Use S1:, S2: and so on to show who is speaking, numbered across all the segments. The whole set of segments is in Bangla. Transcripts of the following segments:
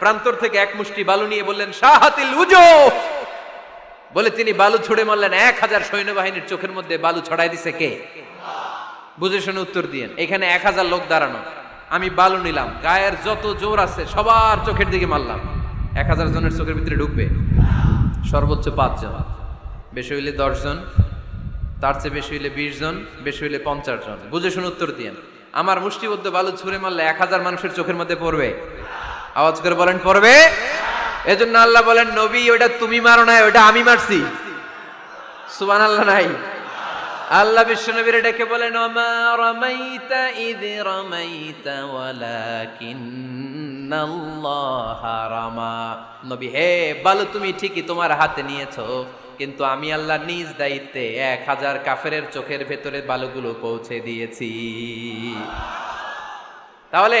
S1: প্রান্তর থেকে এক মুষ্টি বালু নিয়ে বললেন শাহাতিল উজু বলে তিনি বালু ছুড়ে মারলেন, এক হাজার সৈন্যবাহিনীর চোখের মধ্যে বালু ছড়াই দিছে কে? বুঝে শুনে উত্তর দিয়েন, এখানে এক হাজার লোক দাঁড়ানো। আমি বালু নিলাম, গায়ের যত জোর আছে সবার চোখের দিকে মারলাম। এক হাজার জনের চোখের ভিতরে ঢুকবে, সর্বোচ্চ পাঁচজন। বেশি হইলে দশজন, তার চেয়ে বেশি হইলে বিশ জন বেশি হইলে পঞ্চাশ জন বুঝে শুনে উত্তর দিয়েন, আমার মুষ্টিবদ্ধ বালু ছুঁড়ে মারলে এক হাজার মানুষের চোখের মধ্যে পড়বে? আওয়াজ করে বলেন, পড়বে? এজন্য আল্লাহ বলেন, নবী ওটা তুমি মারো নাই ওটা আমি মারছি। সুবান আল্লাহ নাই। আল্লাহ বিশ্ব নবীর ডেকে বলেন, ওমা রামাইতা ইদ রামাইতা ওয়ালাকিন্নাল্লাহ রামা। নবী, হে বালু, তুমি ঠিকই তোমার হাতে নিয়েছো, কিন্তু আমি আল্লাহ নিজ দায়িত্বে এক হাজার কাফেরের চোখের ভেতরে বালুগুলো পৌঁছে দিয়েছি। তাহলে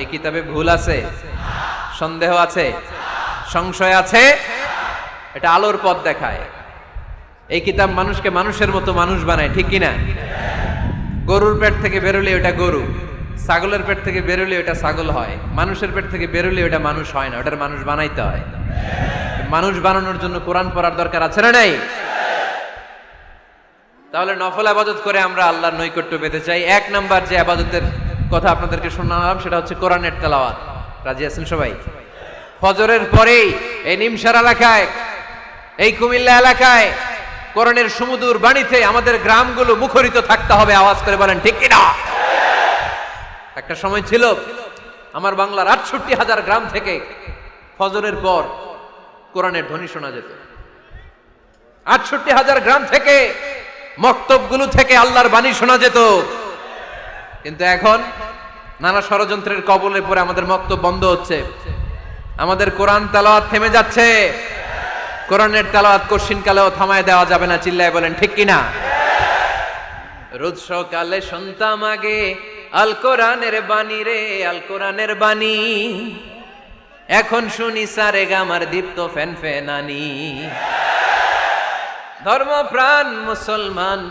S1: এই কিতাবে ভুল আছে? সন্দেহ আছে? সংশয় আছে? এটা আলোর পথ দেখায়। এই কিতাব মানুষকে মানুষের মতো মানুষ বানায়, ঠিক কিনা? গরুর পেট থেকে বেরোলে ওটা গরু, ছাগলের পেট থেকে বেরোলে ওটা ছাগল হয়, মানুষের পেট থেকে বেরোলে ওটা মানুষ হয় না, ওটার মানুষ বানাইতে হয়। মানুষ বানানোর জন্য কোরআন পড়ার দরকার আছে না নাই? তাহলে নফল আবাদত করে আমরা আল্লাহর নৈকট্য পেতে চাই। এক নাম্বার যে আবাদতের কথা আপনাদেরকে শোনালাম, সেটা হচ্ছে কোরআনের তেলাওয়াত। রাজি আছেন সবাই? ফজরের পরেই এই নিমসার এলাকায়, এই কুমিল্লা এলাকায়, কোরআনের সুমধুর বাণীতে আমাদের গ্রামগুলো মুখরিত থাকতে হবে, আওয়াজ করে বলেন, ঠিক কিনা? একটা সময় ছিল, আমার বাংলার আটষট্টি হাজার গ্রাম থেকে ফজরের পর কোরআনের ধ্বনি শোনা যেত। আটষট্টি হাজার গ্রাম থেকে মক্তবগুলো থেকে আল্লাহর বাণী শোনা যেত। কিন্তু এখন নানা ষড়যন্ত্রের কবলে পড়ে আমাদের মক্তব বন্ধ হচ্ছে। আমাদের কোরআন তালাওয়াত থেমে যাচ্ছে। কোরআনের তালাওয়াত কশিন কালেও থামায় দেওয়া যাবে না, চিল্লায় বলেন, ঠিক কিনা? রোজ সকালে শুনতাম আগে, আল কোরআনের বাণী রে, আল কোরআনের বাণী। এখন শুনি সারে গামার দীপ্ত ফ্যান ফ্যানানি। ধর্মপ্রাণ মুসলমান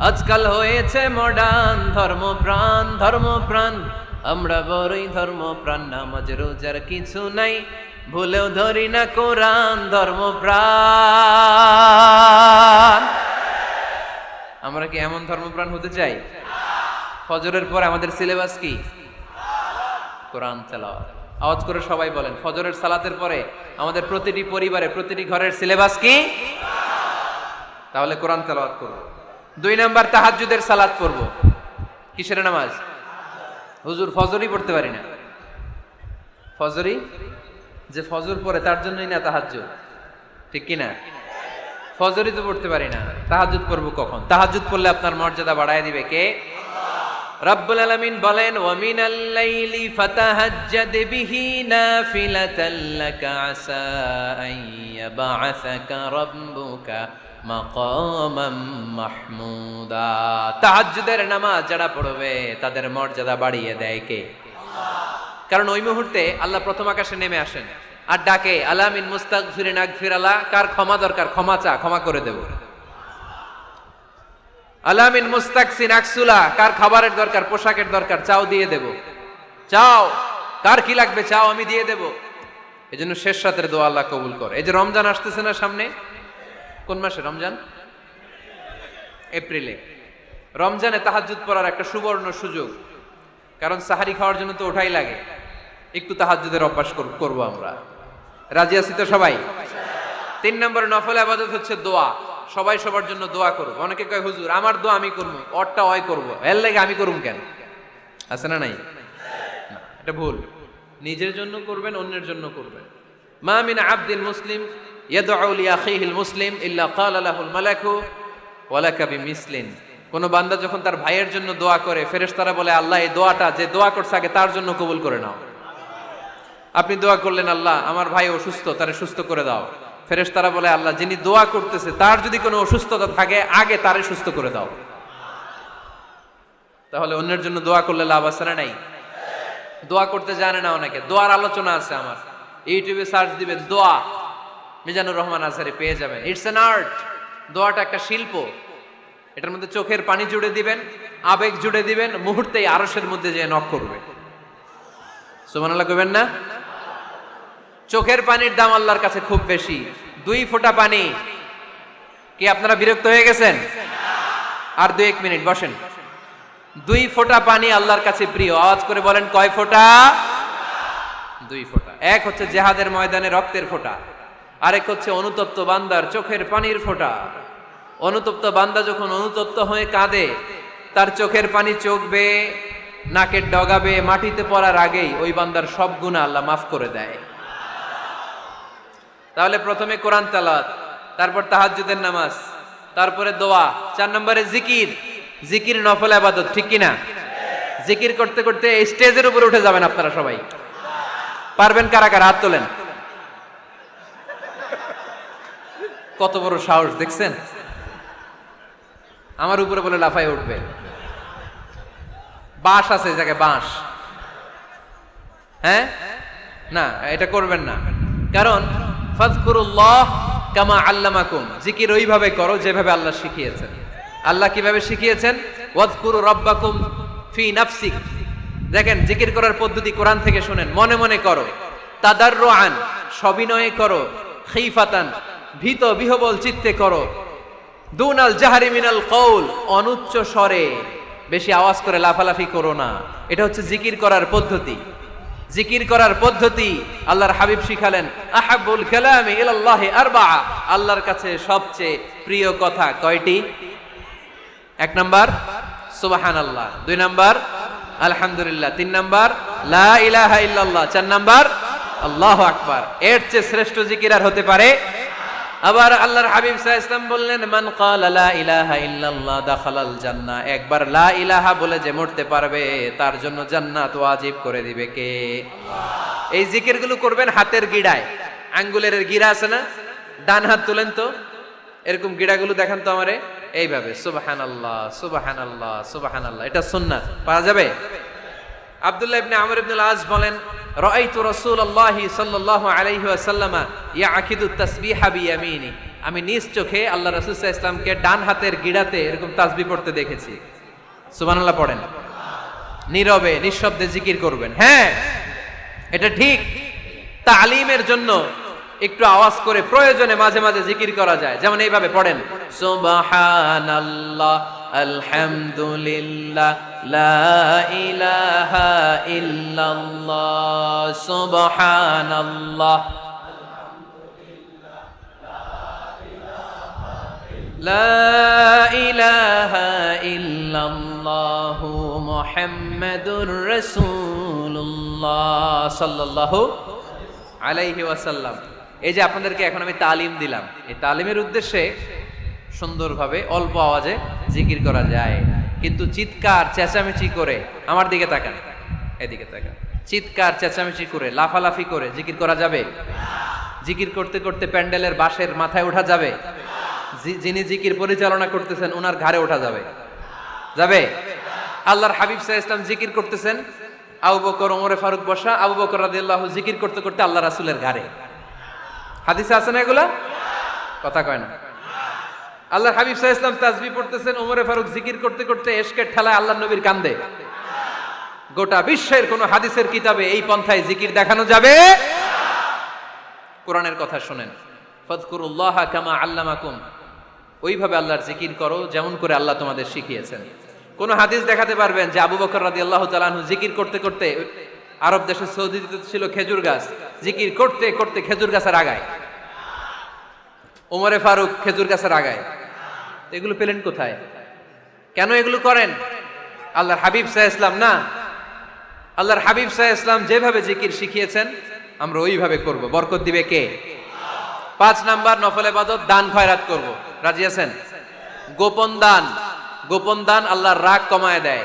S1: আজকাল হয়েছে মডার্ন ধর্ম প্রাণ ধর্ম প্রাণ আমরা বড়ই ধর্মপ্রাণ, নামাজ, রোজার কিছু নাই। ভুলেও ধরি না কোরআন, ধর্মপ্রাণ। আমরা কি এমন ধর্মপ্রাণ হতে চাই? ফজরের পর আমাদের সিলেবাস কি? কোরআন তেলাওয়াত। আওয়াজ করে সবাই বলেন, ফজরের সালাতের পরে আমাদের প্রতিটি পরিবারে, প্রতিটি ঘরের সিলেবাস কি? তাহলে কোরআন তেলাওয়াত করব। দুই নাম্বার তাহাজ্জুদের সালাত পড়ব। কিসের নামাজ? হুজুর ফজরই পড়তে পারি না। ফজরই? যে ফজর পড়ে তার জন্যই না তাহাজ্জুদ। ঠিক কি না? ফজরই তো পড়তে পারি না। তাহাজ্জুদ পড়ব কখন? তাহাজ্জুদ পড়লে আপনার মর্যাদা বাড়ায় দিবে কে? রব্বুল আলামিন বলেন, ওয়ামিনাল লাইলি ফাতাহাজ্জাদ বিহি নাফিলাতাল লাকা আসা আন ইয়াবআসাকা রাব্বুকা মাহমুদা। তাহাজ্জুদের নামাজ যারা পড়বে তাদের মর্যাদা বাড়িয়ে দেয় কে? কারণ ওই মুহূর্তে আল্লাহ প্রথম আকাশে নেমে আসেন আর ডাকে আলামিন মুস্তাক ফিরিন আকফির আল্লাহ কার ক্ষমা দরকার? ক্ষমা চা ক্ষমা করে দেব। আলামিন মুস্তাকসিন আকসুলা কার খাবারের দরকার? পোশাকের দরকার? চাও দিয়ে দেব। চাও কার কি লাগবে? চাও আমি দিয়ে দেব। এই জন্য শেষ রাতের দোয়া আল্লাহ কবুল করে। এই যে রমজান আসতেছে না সামনে কোন মাসে? রমজান? এপ্রিলে। রমজানে তাহাজুদ পড়ার একটা সুবর্ণ সুযোগ। কারণ সাহারি খাওয়ার জন্য তো ওঠাই লাগে। একটু তাহাজুদের অভ্যাস কর- করব আমরা। রাজি আছি তো সবাই? তিন নম্বর নফল আবাদত হচ্ছে দোয়া। সবাই সবার জন্য দোয়া করব অনেকে কয়, হুজুর, আমার দোয়া আমি করব, অরটা অয় করব। এর লাগে আমি করুম কেন? আছে না নাই? এটা ভুল। নিজের জন্য করবেন, অন্যের জন্য করবেন। মা মিন আবদিন মুসলিম ইয়াদউ লি আখিহিল মুসলিম ইল্লা বিমিসলিন। কোন বান্দা যখন তার ভাইয়ের জন্য দোয়া করে, ফেরেশতারা বলে, আল্লাহ, এই দোয়াটা, যে দোয়া করছে আগে তার জন্য কবুল করে নাও। আপনি দোয়া করলেন, আল্লাহ, আমার ভাই অসুস্থ, তারে সুস্থ করে দাও। ফেরেশতারা বলে, আল্লাহ, যিনি দোয়া করতেছে, তার যদি কোনো অসুস্থতা থাকে, আগে তারে সুস্থ করে দাও। তাহলে অন্যের জন্য দোয়া করলে লাভ আছে না নাই? দোয়া করতে জানে না অনেকে। দোয়ার আলোচনা আছে আমার। ইউটিউবে সার্চ দিবেন, দোয়া মিজানুর রহমান আসারে পেয়ে যাবেন। ইটস অ্যান আর্ট দোয়াটা একটা শিল্প। এটার মধ্যে চোখের পানি জুড়ে দিবেন, আবেগ জুড়ে দিবেন, মুহূর্তেই আরসের মধ্যে যে নক করবে। সুবহানাল্লাহ কইবেন না? চোখের পানির দাম আল্লাহর কাছে খুব বেশি। দুই ফোঁটা পানি। কি আপনারা বিরক্ত হয়ে গেছেন? আর দুই এক মিনিট, বসেন। দুই ফোঁটা পানি আল্লাহর কাছে প্রিয়। আওয়াজ করে বলেন, কয় ফোঁটা? দুই ফোঁটা। এক হচ্ছে জেহাদের ময়দানে রক্তের ফোঁটা। আরেক হচ্ছে অনুতপ্ত বান্দার চোখের পানির ফোঁটা। অনুতপ্ত বান্দা যখন অনুতপ্ত হয়ে কাঁদে, তার চোখের পানি চোখ বেয়ে নাকের ডগাবে, মাটিতে পড়ার আগেই ওই বান্দার সব গুণা আল্লাহ মাফ করে দেয়। তাহলে প্রথমে কোরআন তালাত তারপর তাহাজ্জুদের নামাজ, তারপরে দোয়া, চার নম্বরে জিকির। জিকির নফল আবাদত, ঠিক কিনা? জিকির করতে করতে স্টেজের উপরে উঠে যাবেন আপনারা সবাই। পারবেন কারা কারা? হাত তোলেন। কত বড় সাহস, দেখছেন? আমার উপরে বলে লাফাই উঠবে। বাঁশ আছে জায়গায়, বাঁশ। হ্যাঁ? না, এটা করবেন না। কারণ কামা আল্লামাকুম। জিকির ওইভাবে করো যেভাবে আল্লাহ শিখিয়েছেন। আল্লাহ কীভাবে শিখিয়েছেন? রব্বাকুম ফি দেখেন, জিকির করার পদ্ধতি কোরআন থেকে শুনেন। মনে মনে করো, তাদাররুআন, সবিনয়ে করো, খিফাতান ভীত বিহবল চিত্তে করো। দুনাল জাহারি মিনাল কৌল অনুচ্চ স্বরে। বেশি আওয়াজ করে লাফালাফি করো না। এটা হচ্ছে জিকির করার পদ্ধতি। জিকির করার পদ্ধতি আল্লাহর হাবিব শিখালেন আহাবুল কালামি ইলাল্লাহ আরবা আল্লাহর কাছে সবচেয়ে প্রিয় কথা কয়টি? এক নাম্বার সুবাহান আল্লাহ দুই নাম্বার, আলহামদুলিল্লাহ। তিন নাম্বার, লা ইলাহা ইল্লাল্লাহ। চার নাম্বার, আল্লাহু আকবার। এর চেয়ে শ্রেষ্ঠ জিকির আর হতে পারে আবার আল্লাহর হাবিব আলাইহি ওয়াসাল্লাম বললেন, মান লা ইলাহা ইল্লাল্লাহ দাখালাল জান্নাহ। একবার লা ইলাহা বলে যে মরতে পারবে, তার জন্য জান্নাত ওয়াজিব করে দিবে কে? এই জিকিরগুলো করবেন হাতের গিড়ায়। আঙ্গুলের গিরা আছে না? ডান হাত তুলেন তো। এরকম গিড়াগুলো দেখান তো আমারে। এইভাবে সুবাহান আল্লাহ সুবাহান আল্লাহ সুবাহান আল্লাহ এটা সুন্নাত পাওয়া যাবে? আব্দুল্লাহ ইবনে আমর ইবনে আজ বলেন রাআইতু রাসূলুল্লাহি সাল্লাল্লাহু আলাইহি ওয়াসাল্লামা ইয়াকিদু তাসবিহা বিয়ামিনি। আমি নিজ চোখে আল্লাহ রাসূল ইসলামকে ডান হাতের গিড়াতে এরকম তাসবিহ পড়তে দেখেছি। সুবহানাল্লাহ পড়েন। নীরবে, নিঃশব্দে জিকির করবেন। হ্যাঁ এটা ঠিক। তালিমের জন্য একটু আওয়াজ করে প্রয়োজনে মাঝে মাঝে জিকির করা যায় যেমন এইভাবে পড়েন সুবহানাল্লাহ আলহামদুলিল্লাহ লা ইলাহা ইল্লাল্লাহ সুবহানাল্লাহ لا إله إلا الله محمد رسول الله صلى الله আলাইহি ওয়াসাল্লাম এই যে আপনাদেরকে এখন আমি তালিম দিলাম। এই তালিমের উদ্দেশ্যে সুন্দরভাবে অল্প আওয়াজে জিকির করা যায়। কিন্তু চিৎকার, চেঁচামেচি করে আমার দিকে তাকান। এদিকে তাকান। চিৎকার, চেঁচামেচি করে, লাফালাফি করে জিকির করা যাবে? জিকির করতে করতে প্যান্ডেলের বাঁশের মাথায় ওঠা যাবে? যিনি জিকির পরিচালনা করতেছেন ওনার ঘাড়ে ওঠা যাবে? যাবে? আল্লাহর হাবিব সাহা ইসলাম জিকির করতেছেন। আবু বকর, ওমরে ফারুক বসা, আবু বকর রাদিয়াল্লাহু জিকির করতে করতে আল্লাহ রাসূলের ঘাড়ে। হাদিসে আছে না এগুলা? কথা কয় না। আল্লাহ হাবিব সাহা ইসলাম তাজবি পড়তেছেন, ওমরে ফারুক জিকির করতে করতে এশকের ঠেলায় আল্লাহ নবীর কান্দে। গোটা বিশ্বের কোন হাদিসের কিতাবে এই পন্থায় জিকির দেখানো যাবে? কোরআনের কথা শুনেন। ফদকুরুল্লাহ কামা আল্লামাকুম। ওইভাবে আল্লাহর জিকির করো, যেমন করে আল্লাহ তোমাদের শিখিয়েছেন। কোন হাদিস দেখাতে পারবেন যে আবু বকর রাদি আল্লাহ তালাহু জিকির করতে করতে আরব দেশে সৌদিতে ছিল খেজুর গাছ। জিকির করতে করতে খেজুর গাছের আগায়। ওমরে ফারুক খেজুর গাছের আগায়। এগুলো পেলেন কোথায়? কেন এগুলো করেন? আল্লাহর হাবিব সাহা ইসলাম না। আল্লাহর হাবিব সাহা ইসলাম যেভাবে জিকির শিখিয়েছেন, আমরা ওইভাবে করব। বরকত দিবে কে? পাঁচ নাম্বার নফল এবাদত দান খয়রাত করব। রাজি আছেন? গোপন দান। গোপন দান আল্লাহর রাগ কমায় দেয়।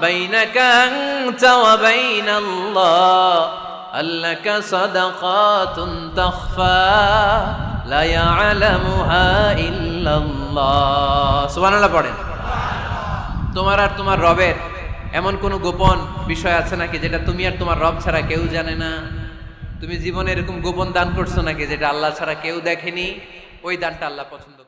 S1: بينك أنت وبين الله هل لك صدقات تخفى لا يعلمها إلا الله سبحان الله পড়েন তোমার আর তোমার রবের এমন কোন গোপন বিষয় আছে নাকি যেটা তুমি আর তোমার রব ছাড়া কেউ জানে না তুমি জীবনে এরকম গোপন দান করছো নাকি যেটা আল্লাহ ছাড়া কেউ দেখেনি ওই দানটা আল্লাহ পছন্দ করে